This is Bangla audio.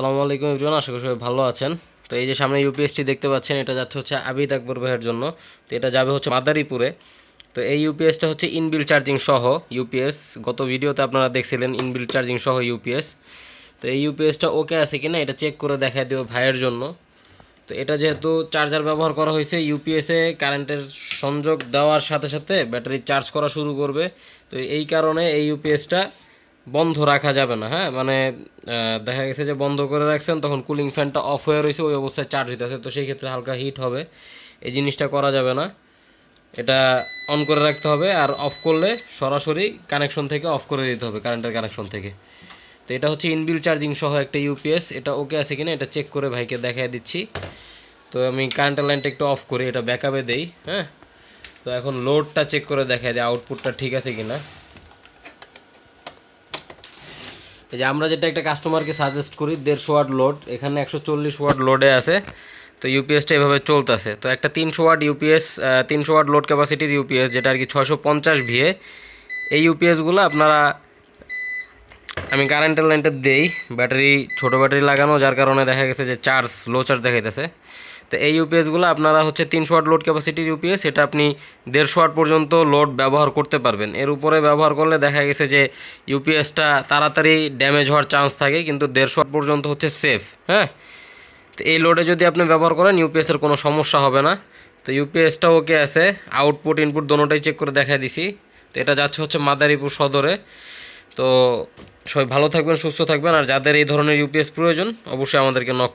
আসসালামু আলাইকুম এভরিওয়ান, আশা করি সবাই ভালো আছেন। তো এই যে সামনে ইউপিএসটি দেখতে পাচ্ছেন, এটা যাচ্ছে হচ্ছে আবিদ আকবর ভাইয়ের জন্য। তো এটা যাবে হচ্ছে মাদারীপুরে। তো এই ইউপিএসটা হচ্ছে ইনবিল চার্জিং সহ ইউপিএস। গত ভিডিওতে আপনারা দেখছিলেন ইনবিল চার্জিং সহ ইউপিএস। তো এই ইউপিএসটা ওকে আছে কিনা, এটা চেক করে দেখায় দেবো ভাইয়ের জন্য। তো এটা যেহেতু চার্জার ব্যবহার করা হয়েছে, ইউপিএসে কারেন্টের সংযোগ দেওয়ার সাথে সাথে ব্যাটারি চার্জ করা শুরু করবে। তো এই কারণে এই ইউপিএসটা বন্ধ রাখা যাবে না হ্যাঁ? মানে দেখা গেছে যে বন্ধ করে রাখছেন, তখন কুলিং ফ্যানটা অফ হয়ে রয়েছে, ওই অবস্থায় চার্জ হইতেছে তো সেই ক্ষেত্রে হালকা হিট হবে। এই জিনিসটা করা যাবে না। এটা অন করে রাখতে হবে, আর অফ করলে সরাসরি কানেকশন থেকে অফ করে দিতে হবে কারেন্টের কানেকশন থেকে। তো এটা হচ্ছে ইনবিল চার্জিং সহ একটা ইউপিএস এটা ওকে আছে কিনা এটা চেক করে ভাইকে দেখাই দিচ্ছি। তো আমি কারেন্টের লাইনটা একটু অফ করি, এটা ব্যাকআপে দেই হ্যাঁ? তো এখন লোডটা চেক করে দেখাই দিই আউটপুটটা ঠিক আছে কিনা। যে আমরা যেটা একটা কাস্টমারকে সাজেস্ট করি, দেড়শো ওয়াট লোড এখানে একশো চল্লিশ ওয়াট লোডে আছে। তো ইউপিএসটা এভাবে চলতেছে। তো একটা তিনশো ওয়াট ইউপিএস তিনশো ওয়াট লোড ক্যাপাসিটির ইউপিএস যেটা আর কি ছয়শো পঞ্চাশ ভিএ এই ইউপিএসগুলো আপনারা, আমি কারেন্টের লাইনটা দেই ব্যাটারি ছোটো ব্যাটারি লাগানো, যার কারণে দেখা গেছে যে চার্জ লো চার্জ দেখাইতেছে। তো এই ইউপিএসগুলো আপনারা হচ্ছে তিনশো ওয়াট লোড ক্যাপাসিটির ইউপিএস এটা আপনি দেড়শো ওয়াট পর্যন্ত লোড ব্যবহার করতে পারবেন। এর উপরে ব্যবহার করলে দেখা গেছে যে ইউপিএসটা তাড়াতাড়ি ড্যামেজ হওয়ার চান্স থাকে, কিন্তু দেড়শো ওয়াট পর্যন্ত হচ্ছে সেফ হ্যাঁ? তো এই লোডে যদি আপনি ব্যবহার করেন ইউপিএসের কোনো সমস্যা হবে না। তো ইউপিএসটা ওকে আছে আউটপুট ইনপুট দোনোটাই চেক করে দেখাই দিছি। তো এটা যাচ্ছে হচ্ছে মাদারীপুর সদরে। তো সবাই ভালো থাকবেন, সুস্থ থাকবেন, আর যাদের এই ধরনের ইউপিএস প্রয়োজন, অবশ্যই আমাদেরকে নক